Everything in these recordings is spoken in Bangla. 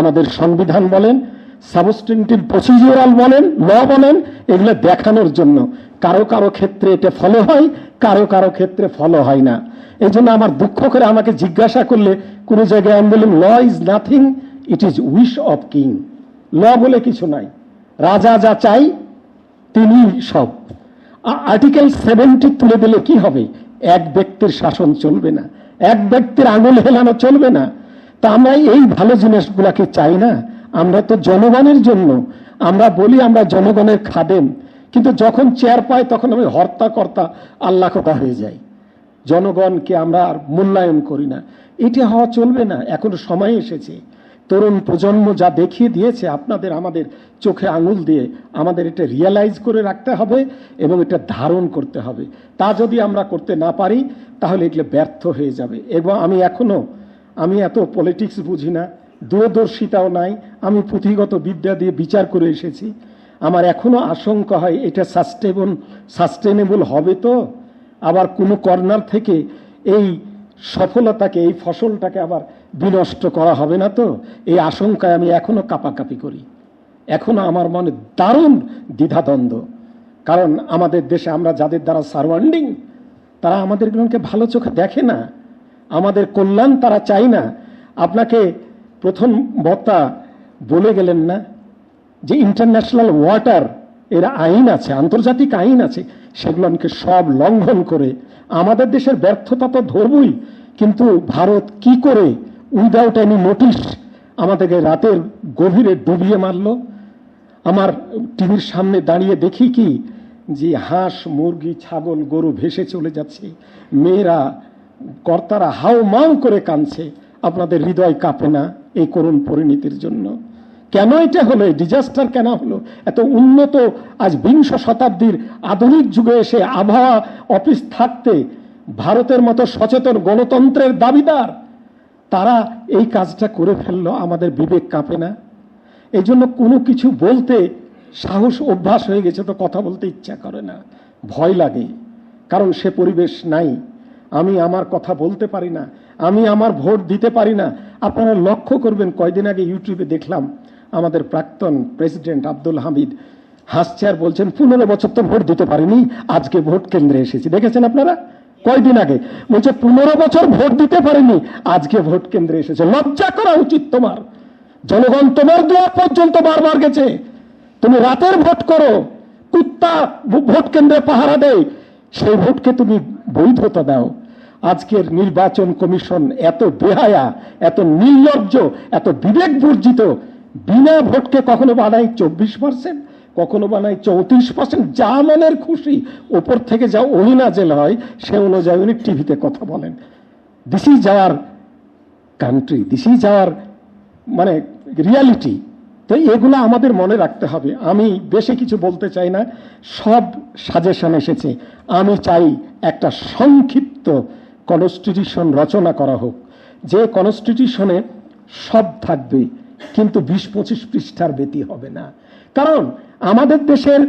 আমাদের সংবিধান বলেন সাবস্টেন্টিভ প্রসিডিউরাল বলেন ল বলেন, এগুলো দেখানোর জন্য। কারও কারও ক্ষেত্রে এটা ফলো হয়, কারও কারও ক্ষেত্রে ফলো হয় না। এই জন্য আমার দুঃখ করে আমাকে জিজ্ঞাসা করলে, কোনো জায়গায় আমি বললাম law is nothing it is wish of king law বলে কিছু নাই। রাজা যা চাই, তিনি সব। আর্টিকেল সেভেন্টি তুলে দিলে কি হবে? এক ব্যক্তির শাসন চলবে না। এক ব্যক্তির আঙুল হেলানো চলবে না। তা আমরা এই ভালো জিনিসগুলাকে চাই না। আমরা তো জনগণের জন্য। আমরা বলি আমরা জনগণের খাদেম। কিন্তু যখন চেয়ার পাই তখন আমি হর্তা কর্তা আল্লাহ কথা হয়ে যাই? জনগণকে আমরা আর মূল্যায়ন করি না। এটা হওয়া চলবে না। এখন সময় এসেছে। তরুণ প্রজন্ম যা দেখিয়ে দিয়েছে, আপনাদের আমাদের চোখে আঙুল দিয়ে আমাদের এটা রিয়েলাইজ করে রাখতে হবে এবং এটা ধারণ করতে হবে। তা যদি আমরা করতে না পারি, তাহলে এগুলো ব্যর্থ হয়ে যাবে। এবং আমি এখনও আমি এত পলিটিক্স বুঝি না, দূরদর্শিতাও নাই, আমি পুঁথিগত বিদ্যা দিয়ে বিচার করে এসেছি। আমার এখনও আশঙ্কা হয় এটা সাস্টেবল সাস্টেনেবল হবে তো? আবার কোনো কর্নার থেকে এই সফলতাকে, এই ফসলটাকে আবার বিনষ্ট করা হবে না তো? এই আশঙ্কায় আমি এখনও কাপাকাপি করি। এখনও আমার মনে দারুণ দ্বিধাদ্বন্দ্ব। কারণ আমাদের দেশে আমরা যাদের দ্বারা সার্ভান্ডিং তারা আমাদেরগুলোকে ভালো চোখে দেখে না। আমাদের কল্যাণ তারা চায় না। আপনাকে প্রথম বক্তা বলে গেলেন না যে ইন্টারন্যাশনাল ওয়াটার এর আইন আছে, আন্তর্জাতিক আইন আছে, সেগুলোকে সব লঙ্ঘন করে। আমাদের দেশের ব্যর্থতা তো ধরবই, কিন্তু ভারত কি করে উইদাউট এনি নোটিশ আমাদেরকে রাতের গভীরে ডুবিয়ে মারল? আমার টিভির সামনে দাঁড়িয়ে দেখি কি, যে হাঁস, মুরগি, ছাগল, গরু ভেসে চলে যাচ্ছে। মেয়েরা কর্তারা হাও মাও করে কাঁদছে, আপনাদের হৃদয় কাঁপে না এই করুণ পরিণতির জন্য। কেন এটা হলো? ডিজাস্টার কেন হলো? এত উন্নত আজ বিংশ শতাব্দীর আধুনিক যুগে এসে আবহাওয়া অফিস থাকতে ভারতের মতো সচেতন গণতন্ত্রের দাবিদার, তারা এই কাজটা করে ফেলল, আমাদের বিবেক কাঁপে না। এই জন্য কোনো কিছু বলতে সাহস, অভ্যাস হয়ে গেছে তো কথা বলতে ইচ্ছা করে না। ভয় লাগে, কারণ সে পরিবেশ নাই। আমি আমার কথা বলতে পারি না, আমি আমার ভোট দিতে পারি না। আপনারা লক্ষ্য করবেন, কয়দিন আগে ইউটিউবে দেখলাম আমাদের প্রাক্তন প্রেসিডেন্ট আব্দুল হামিদ হাসছে আর বলছেন, পনেরো বছর তো ভোট দিতে পারিনি, আজকে ভোট কেন্দ্রে এসেছি। দেখেছেন আপনারা? কয়দিন আগে। বলছে, পনেরো বছর ভোট দিতে পারিনি, আজকে ভোট কেন্দ্রে এসেছে। লজ্জা করা উচিত তোমার। জনগণ তোমার দুয়ার পর্যন্ত বারবার গেছে। তুমি রাতের ভোট করো, কুত্তা ভোট কেন্দ্রে পাহারা দেয়, সেই ভোটকে তুমি বৈধতা দাও। আজকের নির্বাচন কমিশন এত বেহায়া, এত নির্লজ্জ, এত বিবেক বর্জিত, বিনা ভোটকে কখনো বানায় চব্বিশ পার্সেন্ট কখনো বানায় চৌত্রিশ পার্সেন্ট যা মনের খুশি, ওপর থেকে যা অহিনাজেল হয়, সে অনুযায়ী উনি টিভিতে কথা বলেন। This is our country this is our মানে রিয়ালিটি তো এগুলো আমাদের মনে রাখতে হবে। আমি বেশি কিছু বলতে চাই না। সব সাজেশন এসেছে। আমি চাই একটা সংক্ষিপ্ত কনস্টিটিউশন রচনা করা হোক। যে কনস্টিটিউশনে সব থাকবে, কিন্তু বিশ পঁচিশ পৃষ্ঠার ব্যতি হবে না। কারণ আমাদের দেশের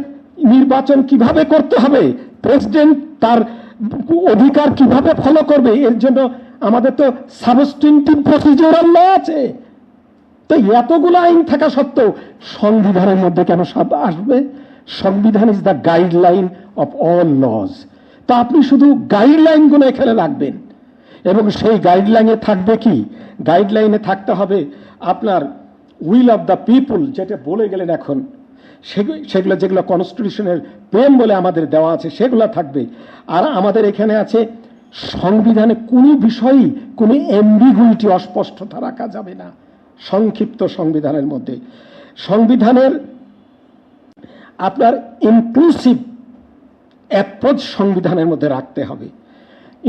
নির্বাচন কীভাবে করতে হবে প্রেসিডেন্ট তার অধিকার কীভাবে ফলো করবে, এর জন্য আমাদের তো সাবস্টেন্টিভ প্রসিডিউরাল ল আছে। তো এতগুলো আইন থাকা সত্ত্বেও সংবিধানের মধ্যে কেন সব আসবে? সংবিধান is the guideline of all laws তা আপনি শুধু গাইডলাইনগুলো এখানে রাখবেন। এবং সেই গাইডলাইনে থাকবে কি? গাইডলাইনে থাকতে হবে আপনার উইল অফ দ্য পিপুল যেটা বলে গেলেন এখন। সেগু- সেগুলো যেগুলো কনস্টিটিউশনের প্রেম বলে আমাদের দেওয়া আছে, সেগুলো থাকবে। আর আমাদের এখানে আছে, সংবিধানে কোনো বিষয়ই কোনো এম্বিগুইটি অস্পষ্টতা রাখা যাবে না। সংক্ষিপ্ত সংবিধানের মধ্যে। সংবিধানের আপনার ইনক্লুসিভ অ্যাপ্রোচ সংবিধানের মধ্যে রাখতে হবে।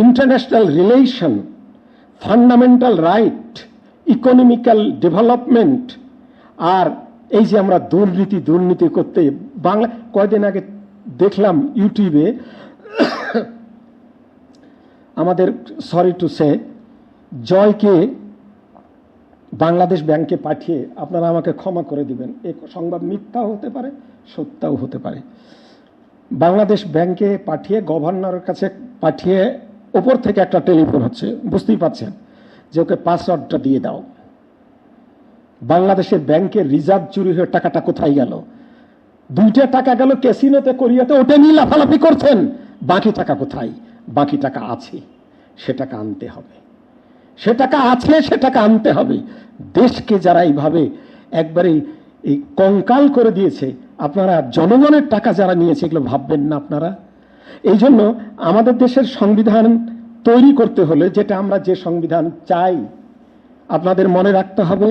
International relation, fundamental right, economical development, আর এই যে আমরা দুর্নীতি দুর্নীতি করতে বাংলা, কয়দিন আগে দেখলাম ইউটিউবে, আমাদের সরি টু সে জয়কে বাংলাদেশ ব্যাংকে পাঠিয়ে আপনারা আমাকে ক্ষমা করে দিবেন। এই সংবাদ মিথ্যাও হতে পারে, সত্যাও হতে পারে। বাংলাদেশ ব্যাংকে পাঠিয়ে গভর্নরের কাছে পাঠিয়ে ওপর থেকে একটা টেলিফোন হচ্ছে, বুঝতেই পারছেন, যে ওকে পাসওয়ার্ডটা দিয়ে দাও। বাংলাদেশের ব্যাংকের রিজার্ভ চুরি হয়ে টাকাটা কোথায় গেল? দুইটা টাকা গেল ক্যাসিনোতে, কোরিয়াতে, ওটা নিয়ে লাফালাফি করছেন। বাকি টাকা কোথায়? বাকি টাকা আছে, সে টাকা আনতে হবে। সে টাকা আছে, সে টাকা আনতে হবে। দেশকে যারা এইভাবে একবারে এই কঙ্কাল করে দিয়েছে আপনারা জনগণের টাকা যারা নিয়েছে, এগুলো ভাববেন না আপনারা। এই জন্য আমাদের দেশের সংবিধান তৈরি করতে হলে যেটা আমরা যে সংবিধান চাই, আপনাদের মনে রাখতে হবে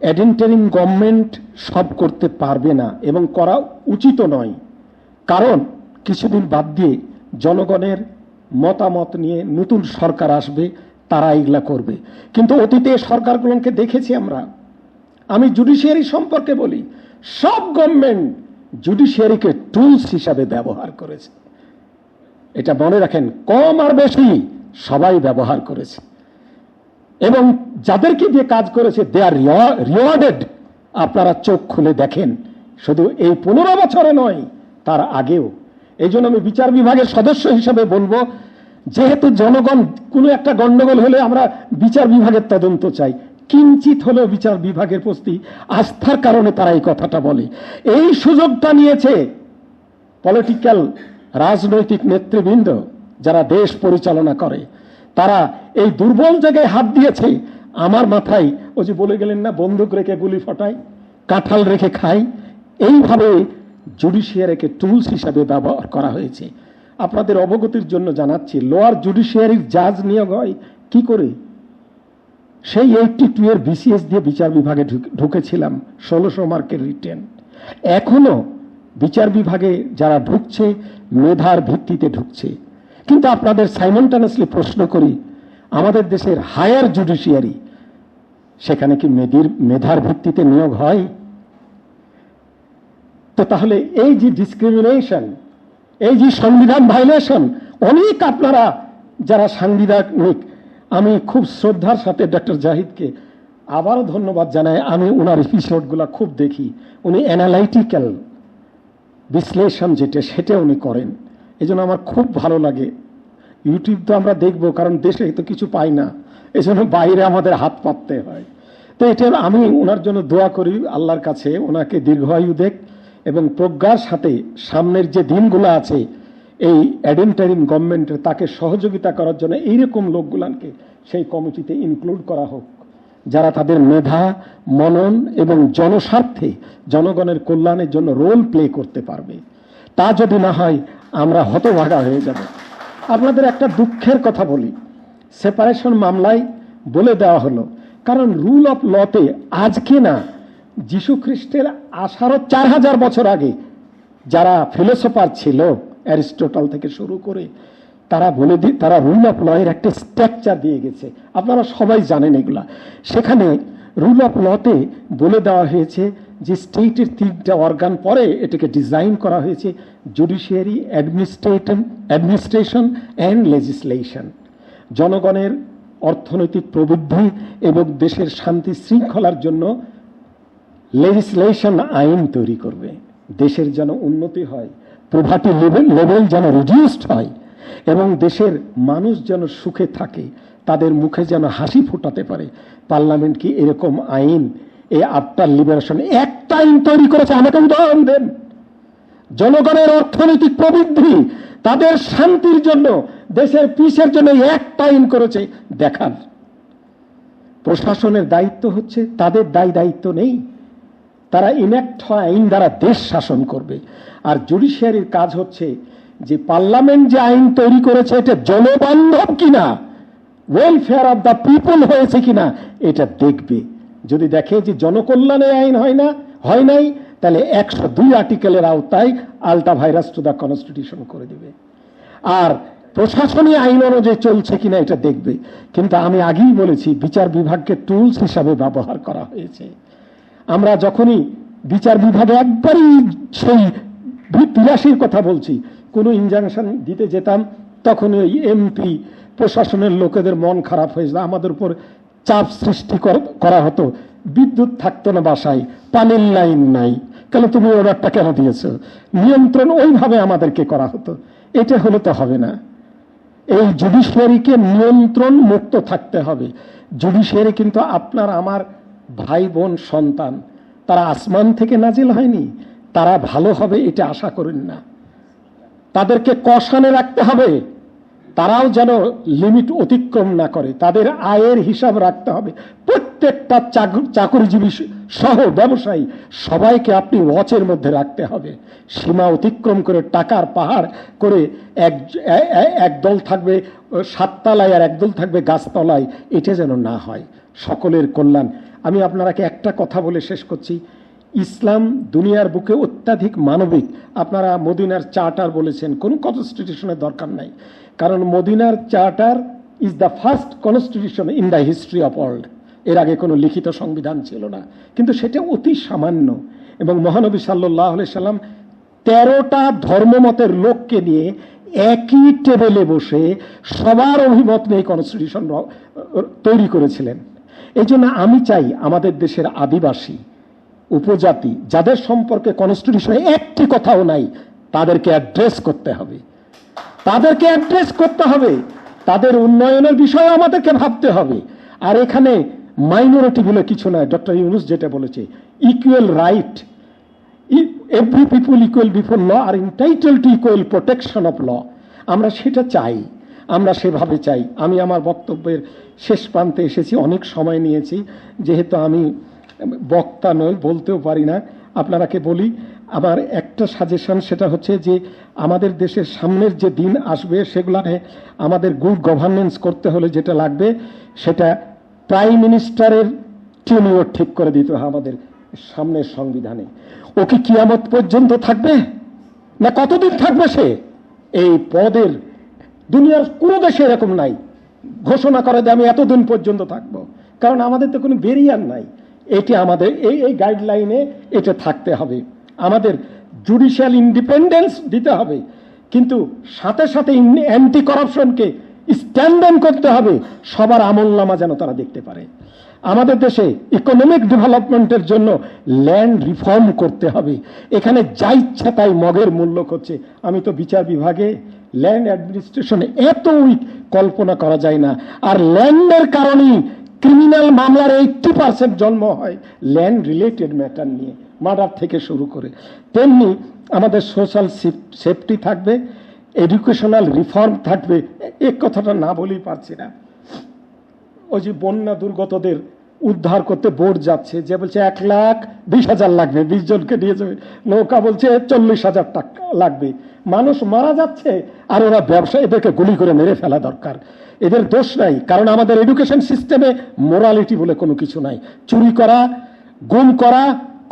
অ্যাডেন্টারিং গভর্নমেন্ট সব করতে পারবে না এবং করা উচিত নয়। কারণ কিছুদিন বাদ দিয়ে জনগণের মতামত নিয়ে নতুন সরকার আসবে, তারা এগুলা করবে। কিন্তু অতীতে সরকারগুলোকে দেখেছি আমরা। আমি জুডিশিয়ারি সম্পর্কে বলি সব গভর্নমেন্ট জুডিশিয়ারিকে টুলস হিসাবে ব্যবহার করেছে। এটা মনে রাখেন, কম আর বেশি সবাই ব্যবহার করেছে। এবং যাদেরকে দিয়ে কাজ করেছে দে আর রিওয়ার্ডেড আপনারা চোখ খুলে দেখেন, শুধু এই পনেরো বছরে নয়, তার আগেও। এই জন্য আমি বিচার বিভাগের সদস্য হিসেবে বলব, যেহেতু জনগণ, কোনো একটা গন্ডগোল হলে আমরা বিচার বিভাগের তদন্ত চাই। কিঞ্চিত হলেও বিচার বিভাগের প্রতি আস্থার কারণে তারা এই কথাটা বলে। এই সুযোগটা নিয়েছে পলিটিক্যাল রাজনৈতিক নেতৃবৃন্দ যারা দেশ পরিচালনা করে। তারা এই দুর্বল জায়গায় হাত দিয়েছে। আমার মাথায় ও যে বলে গেলেন না, বন্দুক রেখে গুলি ফটায়, কাঁঠাল রেখে খাই এইভাবে জুডিশিয়ারিকে টুলস হিসাবে ব্যবহার করা হয়েছে। আপনাদের অবগতির জন্য জানাচ্ছি লোয়ার জুডিশিয়ারির জাজ নিয়োগ হয়, কি করে? সেই এইটটি টু এর বিসিএস দিয়ে বিচার বিভাগে ঢুকেছিলাম, ষোলোশো মার্কের রিটেন। এখনও বিচার বিভাগে যারা ঢুকছে, মেধার ভিত্তিতে ঢুকছে। কিন্তু আপনাদের সাইমনটানাসলি প্রশ্ন করি, আমাদের দেশের হায়ার জুডিশিয়ারি সেখানে কি মেদির মেধার ভিত্তিতে নিয়োগ হয়? তো তাহলে এই যে ডিসক্রিমিনেশন এই যে সংবিধান ভাইলেশন অনেক আপনারা যারা সাংবিধানিক আমি খুব শ্রদ্ধার সাথে ডক্টর জাহিদকে আবারও ধন্যবাদ জানাই। আমি ওনার এপিসোডগুলো খুব দেখি। উনি অ্যানালাইটিক্যাল বিশ্লেষণ যেটা, সেটা উনি করেন। এই আমার খুব ভালো লাগে। ইউটিউব তো আমরা দেখব, কারণ দেশে তো কিছু পাই না। এই জন্য বাইরে আমাদের হাত পাততে হয়। তো এটা আমি ওনার জন্য দোয়া করি আল্লাহর কাছে ওনাকে দীর্ঘায়ু দেখ এবং প্রজ্ঞার সাথে সামনের যে দিনগুলো আছে এই অ্যাডেন্টারিং গভর্নমেন্টের তাকে সহযোগিতা করার জন্য এইরকম লোকগুলানকে সেই কমিটিতে ইনক্লুড করা হোক, যারা তাদের মেধা, মনন এবং জনস্বার্থে জনগণের কল্যাণের জন্য রোল প্লে করতে পারবে। তা যদি না হয়, আমরা হতভাগা হয়ে যাব। আপনাদের একটা দুঃখের কথা বলি। সেপারেশন মামলায় বলে দেওয়া হলো, কারণ রুল অফ লতে আজকে না যীশু খ্রিস্টের আসারও চার হাজার বছর আগে যারা ফিলোসফার ছিল অ্যারিস্টোটল থেকে শুরু করে তারা বলে দিয়ে তারা রুল অফ লয়ের একটা স্ট্রাকচার দিয়ে গেছে। আপনারা সবাই জানেন এগুলা। সেখানে রুল অফ লতে বলে দেওয়া হয়েছে যে স্টেটের তিনটা অর্গান পরে এটাকে ডিজাইন করা হয়েছে, judiciary administration administration and legislation. জনগণের অর্থনৈতিক প্রবৃদ্ধি এবং দেশের শান্তি শৃঙ্খলার জন্য লেজিসলেশন আইন তৈরি করবে। দেশের যেন উন্নতি হয় প্রভাতি লেভেল লেভেল যেন রিডিউসড হয় এবং দেশের মানুষ যেন সুখে থাকে, তাদের মুখে যেন হাসি ফোটাতে পারে। পার্লামেন্ট কি এরকম আইন এই আফটার লিবারেশন একটা আইন তৈরি করেছে, আমাকে উদাহরণ দেন। জনগণের অর্থনৈতিক প্রবৃদ্ধি, তাদের শান্তির জন্য, দেশের পিসের জন্য একটা আইন করেছে দেখার প্রশাসনের দায়িত্ব হচ্ছে, তাদের দায় দায়িত্ব নেই। তারা ইনেক্ট হয় আইন দ্বারা দেশ শাসন করবে। আর জুডিশিয়ারির কাজ হচ্ছে যে পার্লামেন্ট যে আইন তৈরি করেছে, এটা জনবান্ধব কিনা ওয়েলফেয়ার অফ দ্য পিপল হয়েছে কিনা, এটা দেখবে। যদি দেখে যে জনকল্যাণে আইন হয় না, হয় নাই, তাহলে একশো দুই আর্টিকেলের আওতায় আলটা ভাইরাস টু দ্য কনস্টিটিউশন করে দিবে। আর প্রশাসনী আইন অনুযায়ী চলছে কিনা, এটা দেখবে। কিন্তু আমি আগেই বলেছি, বিচার বিভাগকে টুলস হিসাবে ব্যবহার করা হয়েছে। আমরা যখনই বিচার বিভাগে একবারই সেই তিরাশির কথা বলছি, কোনো ইনজাংশন দিতে যেতাম তখন ওই এমপি প্রশাসনের লোকেদের মন খারাপ হয়ে যেত, আমাদের উপর চাপ সৃষ্টি কর- হতো। বিদ্যুৎ থাকতো না বাসায়, পানির লাইন নাই। কেন তুমি অর্ডারটা কেন দিয়েছ? নিয়ন্ত্রণ ওইভাবে আমাদেরকে করা হতো। এটা হলে তো হবে না। এই জুডিশিয়ারিকে নিয়ন্ত্রণ মুক্ত থাকতে হবে। জুডিশিয়ারি কিন্তু আপনার, আমার ভাই বোন সন্তান, তারা আসমান থেকে নাজিল হয়নি, তারা ভালো হবে এটা আশা করেন না। তাদেরকে কষানে রাখতে হবে, তারাও যেন লিমিট অতিক্রম না করে, তাদের আয়ের হিসাব রাখতে হবে। প্রত্যেকটা চাকর- চাকরিজীবী সহ ব্যবসায়ী, সবাইকে আপনি ওয়াচের মধ্যে রাখতে হবে। সীমা অতিক্রম করে, টাকার পাহাড় করে এক একদল থাকবে, সাততলায় আর একদল থাকবে গাছতলায়, এটা যেন না হয়। সকলের কল্যাণ আমি আপনারাকে একটা কথা বলে শেষ করছি। ইসলাম দুনিয়ার বুকে অত্যাধিক মানবিক। আপনারা মদিনার চার্টার বলেছেন, কোনো কনস্টিটিউশনের দরকার নাই। কারণ মদিনার charter is the first constitution in the history of world এর আগে কোনো লিখিত সংবিধান ছিল না। কিন্তু সেটা অতি সামান্য। এবং মহানবী সাল্লাহ সাল্লাম তেরোটা ধর্মমতের লোককে নিয়ে একই টেবিলে বসে সবার অভিমত নিয়ে কনস্টিটিউশন তৈরি করেছিলেন। এই আমি চাই আমাদের দেশের আদিবাসী, উপজাতি, যাদের সম্পর্কে কনস্টিটিউশনে একটি কথাও নাই, তাদেরকে অ্যাড্রেস করতে হবে। তাদেরকে অ্যাড্রেস করতে হবে। তাদের উন্নয়নের বিষয়ে আমাদেরকে ভাবতে হবে। আর এখানে মাইনরিটি বলে কিছু নয় ডক্টর ইউনুস যেটা বলেছে equal right every people equal before law R entitle to equal protection of law আমরা সেটা চাই। আমরা সেভাবে চাই। আমি আমার বক্তব্যের শেষ প্রান্তে এসেছি, অনেক সময় নিয়েছি। যেহেতু আমি বক্তা নই, বলতেও পারি না। আপনারাকে বলি আমার একটা সাজেশন সেটা হচ্ছে যে আমাদের দেশের সামনের যে দিন আসবে সেগুলানে আমাদের গুড গভর্নেন্স করতে হলে যেটা লাগবে, সেটা প্রাইম মিনিস্টারের টিউনিওর ঠিক করে দিতে হয় আমাদের সামনের সংবিধানে। ও কি কিয়ামত পর্যন্ত থাকবে? না কতদিন থাকবে সে? এই পদের দুনিয়ার কোনো দেশে এরকম নাই। ঘোষণা করে যে আমি এতদিন পর্যন্ত থাকব। কারণ আমাদের তো কোনো বেরিয়ার নাই। এটি আমাদের, এই এই গাইডলাইনে এটা থাকতে হবে। আমাদের জুডিশিয়াল ইন্ডিপেন্ডেন্স দিতে হবে। কিন্তু সাথে সাথে অ্যান্টি করাপশনকে স্ট্যান্ড করতে হবে। সবার আমল নামা যেন তারা দেখতে পারে। আমাদের দেশে ইকোনমিক ডেভেলপমেন্টের জন্য ল্যান্ড রিফর্ম করতে হবে। এখানে যা ইচ্ছা তাই মগের মূল্য করছে। আমি তো বিচার বিভাগে ল্যান্ড অ্যাডমিনিস্ট্রেশনে এত উইক কল্পনা করা যায় না। আর ল্যান্ডের কারণেই ক্রিমিনাল মামলার এইটটি পার্সেন্ট জন্ম হয় ল্যান্ড রিলেটেড ম্যাটার নিয়ে, মার্ডার থেকে শুরু করে। তেমনি আমাদের সোশ্যাল সেফটি থাকবে, এডুকেশনাল রিফর্ম থাকবে এই কথাটা না বলেই পারছি না। ওই যে বন্যা দুর্গতদের উদ্ধার করতে বোর্ড যাচ্ছে, যে বলছে এক লাখ বিশ হাজার লাগবে, বিশ জনকে নিয়ে যাবে। নৌকা বলছে চল্লিশ হাজার টাকা লাগবে। মানুষ মারা যাচ্ছে আর ওরা ব্যবসা এদেরকে গুলি করে মেরে ফেলা দরকার। এদের দোষ নাই, কারণ আমাদের এডুকেশন সিস্টেমে মোরালিটি বলে কোনো কিছু নাই। চুরি করা, গুম করা,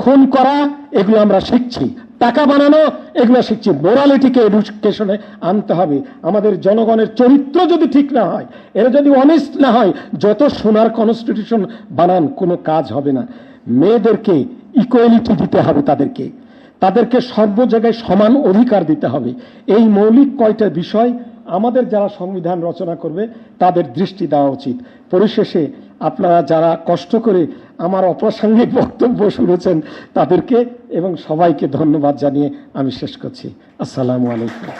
খুন করা, এগুলো আমরা শিখছি। টাকা বানানো, এগুলো শিখছি। মোরালিটিকে এডুকেশনে আনতে হবে। আমাদের জনগণের চরিত্র যদি ঠিক না হয়, এরা যদি অনেস্ট না হয়, যত সোনার কনস্টিটিউশন বানান, কোনো কাজ হবে না। মেয়েদেরকে ইকুয়ালিটি দিতে হবে তাদেরকে। তাদেরকে সর্ব জায়গায় সমান অধিকার দিতে হবে। এই মৌলিক কয়টা বিষয় আমাদের যারা সংবিধান রচনা করবে, তাদের দৃষ্টি দেওয়া উচিত। পরিশেষে আপনারা যারা কষ্ট করে আমার অপ্রাসঙ্গিক বক্তব্য শুনেছেন তাদেরকে এবং সবাইকে ধন্যবাদ জানিয়ে আমি শেষ করছি। আসসালামু আলাইকুম।